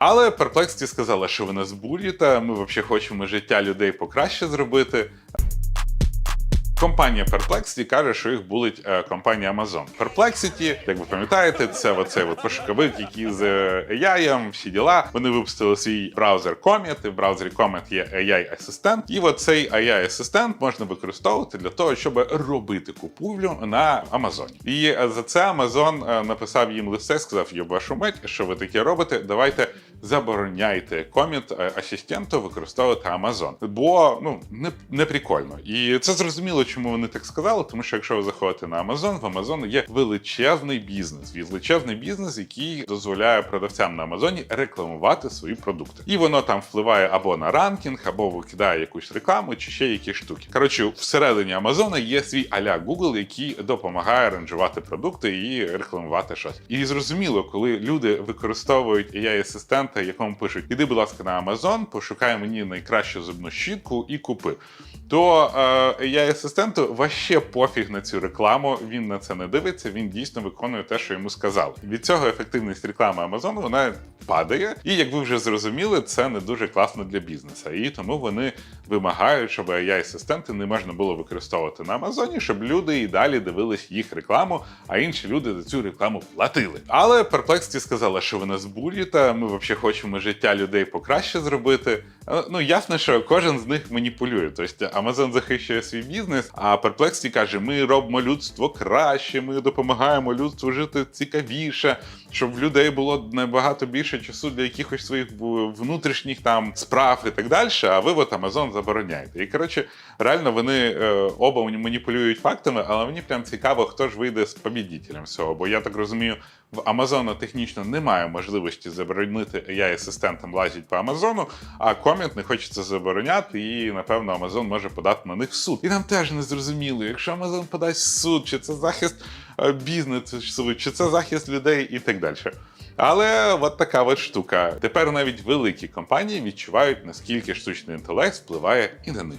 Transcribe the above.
Але Perplexity сказала, що ви нас бурюєте, ми взагалі хочемо життя людей покраще зробити. Компанія Perplexity каже, що їх булить е, компанія Amazon. Perplexity, як ви пам'ятаєте, це оцей от пошуковик, який з е, AI, всі діла. Вони випустили свій браузер Comet, і в браузері Comet є AI-асистент. І оцей AI-асистент можна використовувати для того, щоб робити купівлю на Амазоні. І е, за це Amazon написав їм листе, сказав: йо вашу мать, що ви таке робите? Давайте забороняйте коміт асистенту використовувати Amazon. Бо ну не, не прикольно. І це зрозуміло, чому вони так сказали. Тому що якщо ви заходите на Amazon, в Amazon є величезний бізнес, величезний бізнес, який дозволяє продавцям на Амазоні рекламувати свої продукти. І воно там впливає або на ранкінг, або викидає якусь рекламу, чи ще якісь штуки. Коротше, всередині Амазона є свій аля Google, який допомагає ранжувати продукти і рекламувати щось. І зрозуміло, коли люди використовують ai асистента якому пишуть: іди, будь ласка, на Amazon, пошукай мені найкращу зубну щітку і купи. То е, ai асистенту ваще пофіг на цю рекламу. Він на це не дивиться. Він дійсно виконує те, що йому сказали. Від цього ефективність реклами Amazon вона падає. І як ви вже зрозуміли, це не дуже класно для бізнесу. І тому вони вимагають, щоб ai асистенти не можна було використовувати на Амазоні, щоб люди і далі дивились їх рекламу, а інші люди за цю рекламу платили. Але Perplexity сказала, що ви нас бурюєте, ми взагалі хочемо життя людей покраще зробити. Е, Ну ясно, що кожен з них маніпулює. Тобто Amazon захищує свій бізнес, а Perplexity каже: ми робимо людство краще, ми допомагаємо людству жити цікавіше, щоб в людей було набагато більше часу для якихось своїх внутрішніх там справ і так далі. А ви от Amazon забороняєте. І коротше, реально вони е, оба маніпулюють фактами, але мені прям цікаво, хто ж вийде з побідітелем всього. Бо я так розумію, в Амазона технічно немає можливості заборонити ai асистентам лазити по Амазону, а комент не хочеться забороняти, і напевно Амазон може подати на них в суд. І нам теж не зрозуміло, якщо Амазон подасть в суд, чи це захист е, бізнесу, чи це захист людей і так далі. Але от така от штука. Тепер навіть великі компанії відчувають, наскільки штучний інтелект впливає і на них.